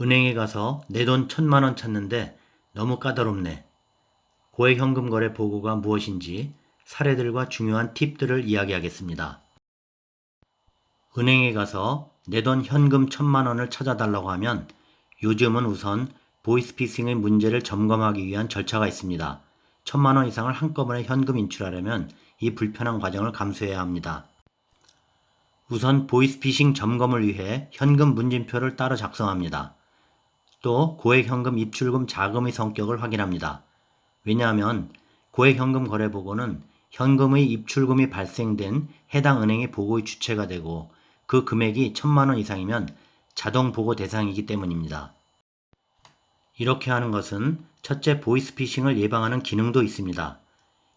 은행에 가서 내 돈 천만 원 찾는데 너무 까다롭네. 고액 현금 거래 보고가 무엇인지 사례들과 중요한 팁들을 이야기하겠습니다. 은행에 가서 내 돈 현금 천만 원을 찾아달라고 하면 요즘은 우선 보이스피싱의 문제를 점검하기 위한 절차가 있습니다. 천만 원 이상을 한꺼번에 현금 인출하려면 이 불편한 과정을 감수해야 합니다. 우선 보이스피싱 점검을 위해 현금 문진표를 따로 작성합니다. 또 고액 현금 입출금 자금의 성격을 확인합니다. 왜냐하면 고액 현금 거래 보고는 현금의 입출금이 발생된 해당 은행의 보고의 주체가 되고 그 금액이 천만 원 이상이면 자동 보고 대상이기 때문입니다. 이렇게 하는 것은 첫째 보이스피싱을 예방하는 기능도 있습니다.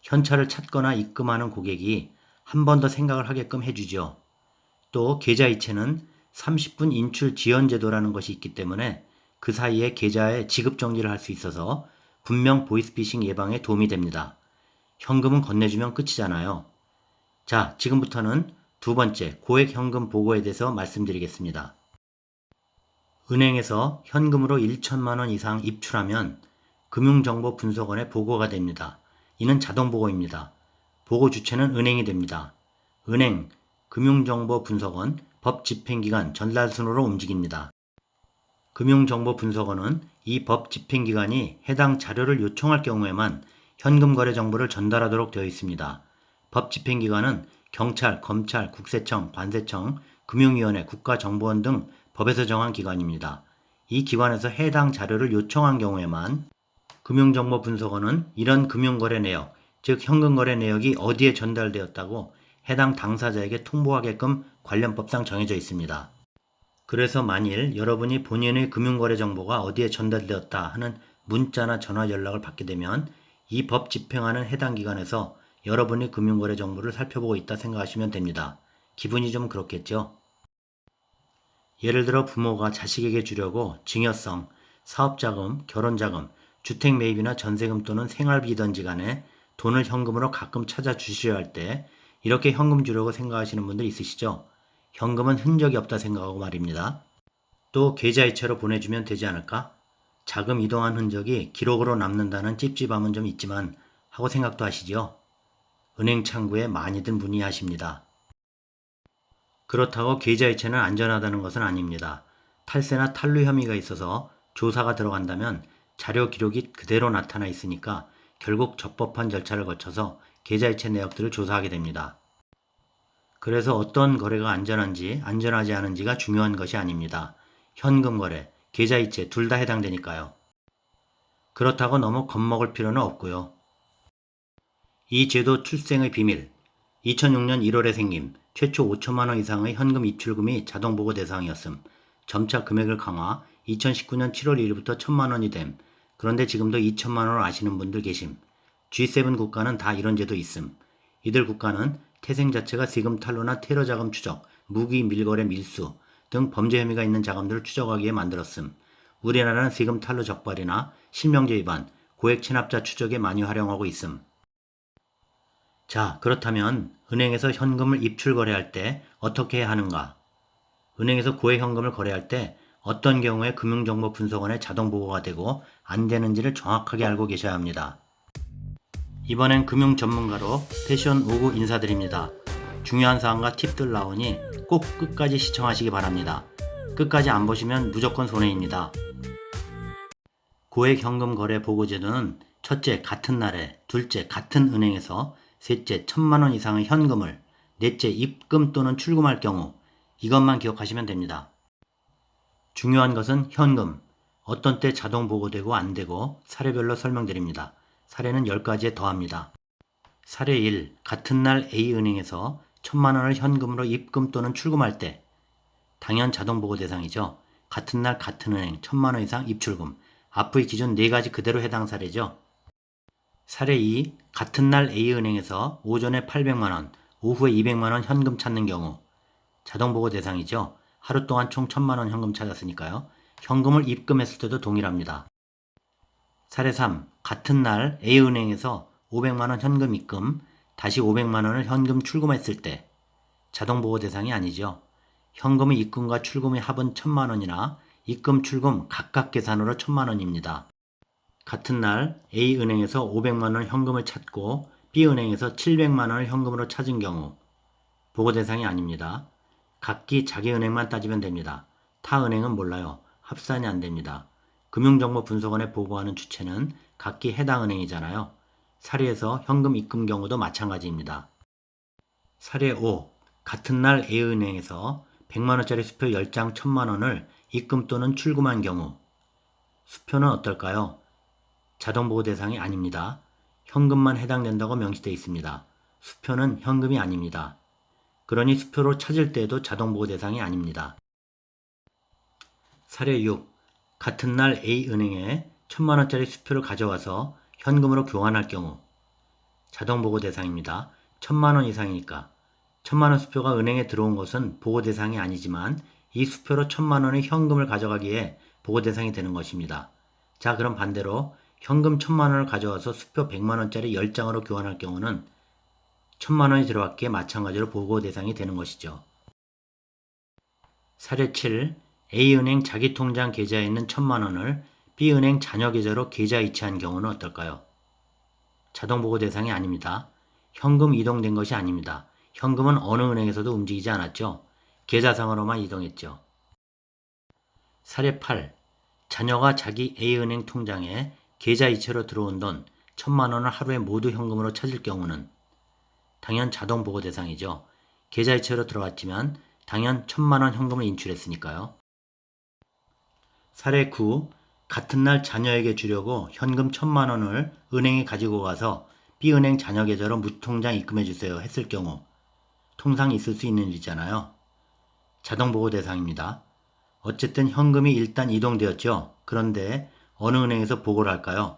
현찰을 찾거나 입금하는 고객이 한 번 더 생각을 하게끔 해주죠. 또 계좌이체는 30분 인출 지연 제도라는 것이 있기 때문에 그 사이에 계좌에 지급 정지를 할 수 있어서 분명 보이스피싱 예방에 도움이 됩니다. 현금은 건네주면 끝이잖아요. 자, 지금부터는 두 번째 고액 현금 보고에 대해서 말씀드리겠습니다. 은행에서 현금으로 1천만 원 이상 입출하면 금융정보분석원에 보고가 됩니다. 이는 자동 보고입니다. 보고 주체는 은행이 됩니다. 은행, 금융정보분석원, 법집행기관 전달 순으로 움직입니다. 금융정보분석원은 이 법 집행기관이 해당 자료를 요청할 경우에만 현금 거래 정보를 전달하도록 되어 있습니다. 법 집행기관은 경찰, 검찰, 국세청, 관세청, 금융위원회, 국가정보원 등 법에서 정한 기관입니다. 이 기관에서 해당 자료를 요청한 경우에만 금융정보분석원은 이런 금융거래 내역, 즉 현금거래 내역이 어디에 전달되었다고 해당 당사자에게 통보하게끔 관련법상 정해져 있습니다. 그래서 만일 여러분이 본인의 금융거래 정보가 어디에 전달되었다 하는 문자나 전화 연락을 받게 되면 이 법 집행하는 해당 기관에서 여러분의 금융거래 정보를 살펴보고 있다 생각하시면 됩니다. 기분이 좀 그렇겠죠? 예를 들어 부모가 자식에게 주려고 증여성, 사업자금, 결혼자금, 주택 매입이나 전세금 또는 생활비든지 간에 돈을 현금으로 가끔 찾아 주셔야 할 때 이렇게 현금 주려고 생각하시는 분들 있으시죠? 현금은 흔적이 없다 생각하고 말입니다. 또 계좌이체로 보내주면 되지 않을까? 자금 이동한 흔적이 기록으로 남는다는 찝찝함은 좀 있지만 하고 생각도 하시지요? 은행 창구에 많이들 문의하십니다. 그렇다고 계좌이체는 안전하다는 것은 아닙니다. 탈세나 탈루 혐의가 있어서 조사가 들어간다면 자료 기록이 그대로 나타나 있으니까 결국 적법한 절차를 거쳐서 계좌이체 내역들을 조사하게 됩니다. 그래서 어떤 거래가 안전한지 안전하지 않은지가 중요한 것이 아닙니다. 현금 거래, 계좌이체 둘 다 해당되니까요. 그렇다고 너무 겁먹을 필요는 없고요. 이 제도 출생의 비밀 2006년 1월에 생김 최초 5천만 원 이상의 현금 입출금이 자동 보고 대상이었음. 점차 금액을 강화 2019년 7월 1일부터 1천만 원이 됨. 그런데 지금도 2천만 원을 아시는 분들 계심. G7 국가는 다 이런 제도 있음. 이들 국가는 태생 자체가 세금 탈루나 테러 자금 추적, 무기 밀거래 밀수 등 범죄 혐의가 있는 자금들을 추적하기에 만들었음. 우리나라는 세금 탈루 적발이나 실명제 위반, 고액 체납자 추적에 많이 활용하고 있음. 자, 그렇다면 은행에서 현금을 입출 거래할 때 어떻게 해야 하는가? 은행에서 고액 현금을 거래할 때 어떤 경우에 금융정보분석원에 자동 보고가 되고 안 되는지를 정확하게 알고 계셔야 합니다. 이번엔 금융 전문가로 패션 5구 인사드립니다. 중요한 사항과 팁들 나오니 꼭 끝까지 시청하시기 바랍니다. 끝까지 안 보시면 무조건 손해입니다. 고액 현금 거래 보고 제도는 첫째 같은 날에, 둘째 같은 은행에서, 셋째 천만 원 이상의 현금을, 넷째 입금 또는 출금할 경우 이것만 기억하시면 됩니다. 중요한 것은 현금. 어떤 때 자동 보고되고 안 되고 사례별로 설명드립니다. 사례는 10가지에 더합니다. 사례 1. 같은 날 A은행에서 천만 원을 현금으로 입금 또는 출금할 때 당연 자동 보고 대상이죠. 같은 날 같은 은행 천만 원 이상 입출금. 앞의 기준 4가지 그대로 해당 사례죠. 사례 2. 같은 날 A은행에서 오전에 800만 원, 오후에 200만 원 현금 찾는 경우 자동 보고 대상이죠. 하루 동안 총 1000만 원 현금 찾았으니까요. 현금을 입금했을 때도 동일합니다. 사례 3. 같은 날 A은행에서 500만 원 현금 입금, 다시 500만 원을 현금 출금했을 때 자동 보고 대상이 아니죠. 현금의 입금과 출금의 합은 1000만 원이나 입금 출금 각각 계산으로 1000만 원입니다. 같은 날 A은행에서 500만 원 현금을 찾고 B은행에서 700만 원을 현금으로 찾은 경우 보고 대상이 아닙니다. 각기 자기 은행만 따지면 됩니다. 타 은행은 몰라요. 합산이 안 됩니다. 금융정보분석원에 보고하는 주체는 각기 해당 은행이잖아요. 사례에서 현금 입금 경우도 마찬가지입니다. 사례 5. 같은 날 A은행에서 100만원짜리 수표 10장 1000만원을 입금 또는 출금한 경우 수표는 어떨까요? 자동보고 대상이 아닙니다. 현금만 해당된다고 명시되어 있습니다. 수표는 현금이 아닙니다. 그러니 수표로 찾을 때에도 자동보고 대상이 아닙니다. 사례 6. 같은 날 A은행에 1000만원짜리 수표를 가져와서 현금으로 교환할 경우 자동 보고 대상입니다. 1000만원 이상이니까 1000만원 수표가 은행에 들어온 것은 보고 대상이 아니지만 이 수표로 1000만원의 현금을 가져가기에 보고 대상이 되는 것입니다. 자 그럼 반대로 현금 1000만원을 가져와서 수표 100만원짜리 10장으로 교환할 경우는 1000만원이 들어왔기에 마찬가지로 보고 대상이 되는 것이죠. 사례 7. A은행 자기 통장 계좌에 있는 1000만원을 B은행 자녀 계좌로 계좌 이체한 경우는 어떨까요? 자동 보고 대상이 아닙니다. 현금 이동된 것이 아닙니다. 현금은 어느 은행에서도 움직이지 않았죠. 계좌상으로만 이동했죠. 사례 8. 자녀가 자기 A은행 통장에 계좌 이체로 들어온 돈 1000만 원을 하루에 모두 현금으로 찾을 경우는 당연 자동 보고 대상이죠. 계좌 이체로 들어왔지만 당연 1000만 원 현금을 인출했으니까요. 사례 9. 같은 날 자녀에게 주려고 현금 1000만 원을 은행에 가지고 가서 B은행 자녀 계좌로 무통장 입금해 주세요 했을 경우 통상 있을 수 있는 일이잖아요. 자동 보고 대상입니다. 어쨌든 현금이 일단 이동되었죠. 그런데 어느 은행에서 보고를 할까요?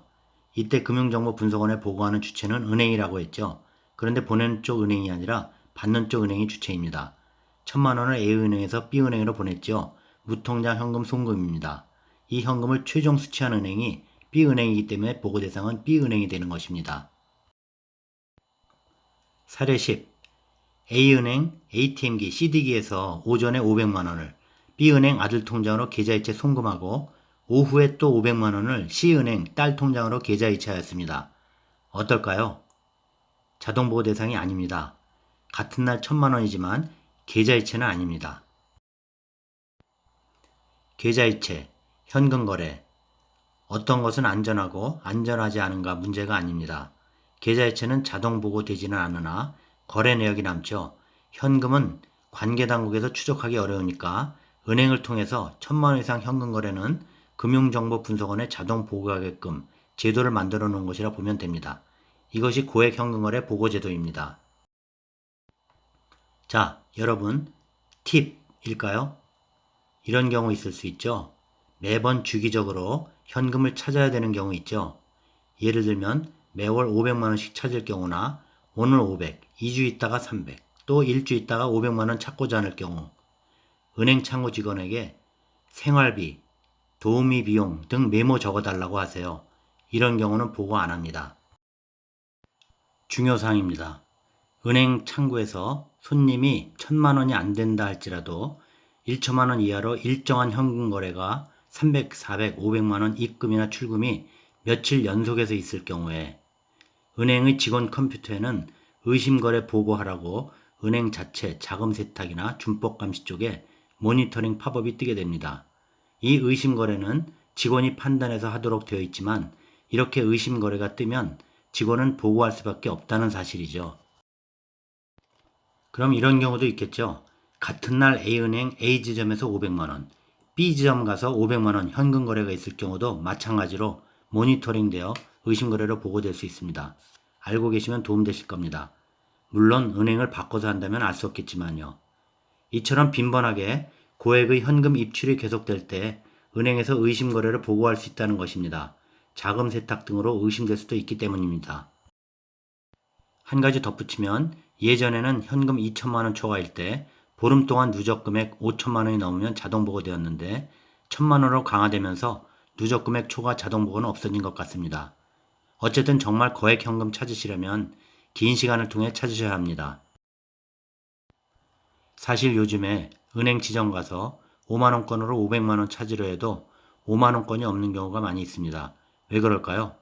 이때 금융정보분석원에 보고하는 주체는 은행이라고 했죠. 그런데 보내는 쪽 은행이 아니라 받는 쪽 은행이 주체입니다. 천만 원을 A은행에서 B은행으로 보냈죠. 무통장 현금 송금입니다. 이 현금을 최종 수취한 은행이 B은행이기 때문에 보고 대상은 B은행이 되는 것입니다. 사례 10. A은행 ATM기 CD기에서 오전에 500만 원을 B은행 아들 통장으로 계좌이체 송금하고 오후에 또 500만 원을 C은행 딸 통장으로 계좌이체하였습니다. 어떨까요? 자동보호 대상이 아닙니다. 같은 날 1000만 원이지만 계좌이체는 아닙니다. 계좌이체, 현금 거래, 어떤 것은 안전하고 안전하지 않은가 문제가 아닙니다. 계좌이체는 자동 보고 되지는 않으나 거래 내역이 남죠. 현금은 관계 당국에서 추적하기 어려우니까 은행을 통해서 천만 원 이상 현금 거래는 금융정보 분석원에 자동 보고하게끔 제도를 만들어 놓은 것이라 보면 됩니다. 이것이 고액 현금 거래 보고 제도입니다. 자, 여러분, 팁일까요? 이런 경우 있을 수 있죠. 매번 주기적으로 현금을 찾아야 되는 경우 있죠. 예를 들면 매월 500만원씩 찾을 경우나 오늘 500, 2주 있다가 300, 또 1주 있다가 500만원 찾고자 하는 경우 은행 창구 직원에게 생활비, 도우미 비용 등 메모 적어달라고 하세요. 이런 경우는 보고 안 합니다. 중요사항입니다. 은행 창구에서 손님이 천만 원이 안 된다 할지라도 1천만 원 이하로 일정한 현금 거래가 300, 400, 500만 원 입금이나 출금이 며칠 연속해서 있을 경우에 은행의 직원 컴퓨터에는 의심거래 보고하라고 은행 자체 자금 세탁이나 준법 감시 쪽에 모니터링 팝업이 뜨게 됩니다. 이 의심거래는 직원이 판단해서 하도록 되어 있지만 이렇게 의심거래가 뜨면 직원은 보고할 수밖에 없다는 사실이죠. 그럼 이런 경우도 있겠죠. 같은 날 A은행 A지점에서 500만원, B지점 가서 500만원 현금 거래가 있을 경우도 마찬가지로 모니터링되어 의심 거래로 보고될 수 있습니다. 알고 계시면 도움되실 겁니다. 물론 은행을 바꿔서 한다면 알 수 없겠지만요. 이처럼 빈번하게 고액의 현금 입출이 계속될 때 은행에서 의심 거래를 보고할 수 있다는 것입니다. 자금 세탁 등으로 의심될 수도 있기 때문입니다. 한 가지 덧붙이면 예전에는 현금 2천만 원 초과일 때 보름 동안 누적 금액 5천만 원이 넘으면 자동 보고되었는데 1천만 원으로 강화되면서 누적 금액 초과 자동 보고는 없어진 것 같습니다. 어쨌든 정말 거액 현금 찾으시려면 긴 시간을 통해 찾으셔야 합니다. 사실 요즘에 은행 지점 가서 5만원권으로 500만원 찾으려 해도 5만원권이 없는 경우가 많이 있습니다. 왜 그럴까요?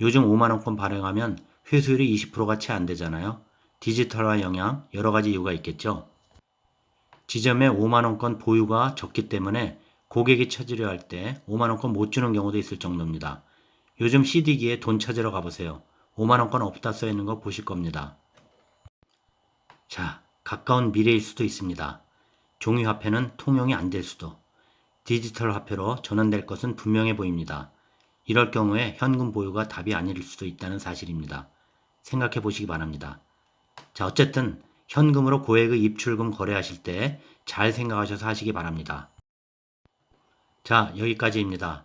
요즘 5만원권 발행하면 회수율이 20%가 채 안 되잖아요. 디지털화 영향, 여러 가지 이유가 있겠죠. 지점에 5만원권 보유가 적기 때문에 고객이 찾으려 할 때 5만원권 못 주는 경우도 있을 정도입니다. 요즘 CD기에 돈 찾으러 가보세요. 5만원권 없다 써 있는 거 보실 겁니다. 자, 가까운 미래일 수도 있습니다. 종이 화폐는 통용이 안 될 수도. 디지털 화폐로 전환될 것은 분명해 보입니다. 이럴 경우에 현금 보유가 답이 아닐 수도 있다는 사실입니다. 생각해 보시기 바랍니다. 자, 어쨌든 현금으로 고액의 입출금 거래하실 때 잘 생각하셔서 하시기 바랍니다. 자, 여기까지입니다.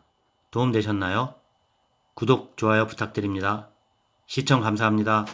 도움 되셨나요? 구독, 좋아요 부탁드립니다. 시청 감사합니다.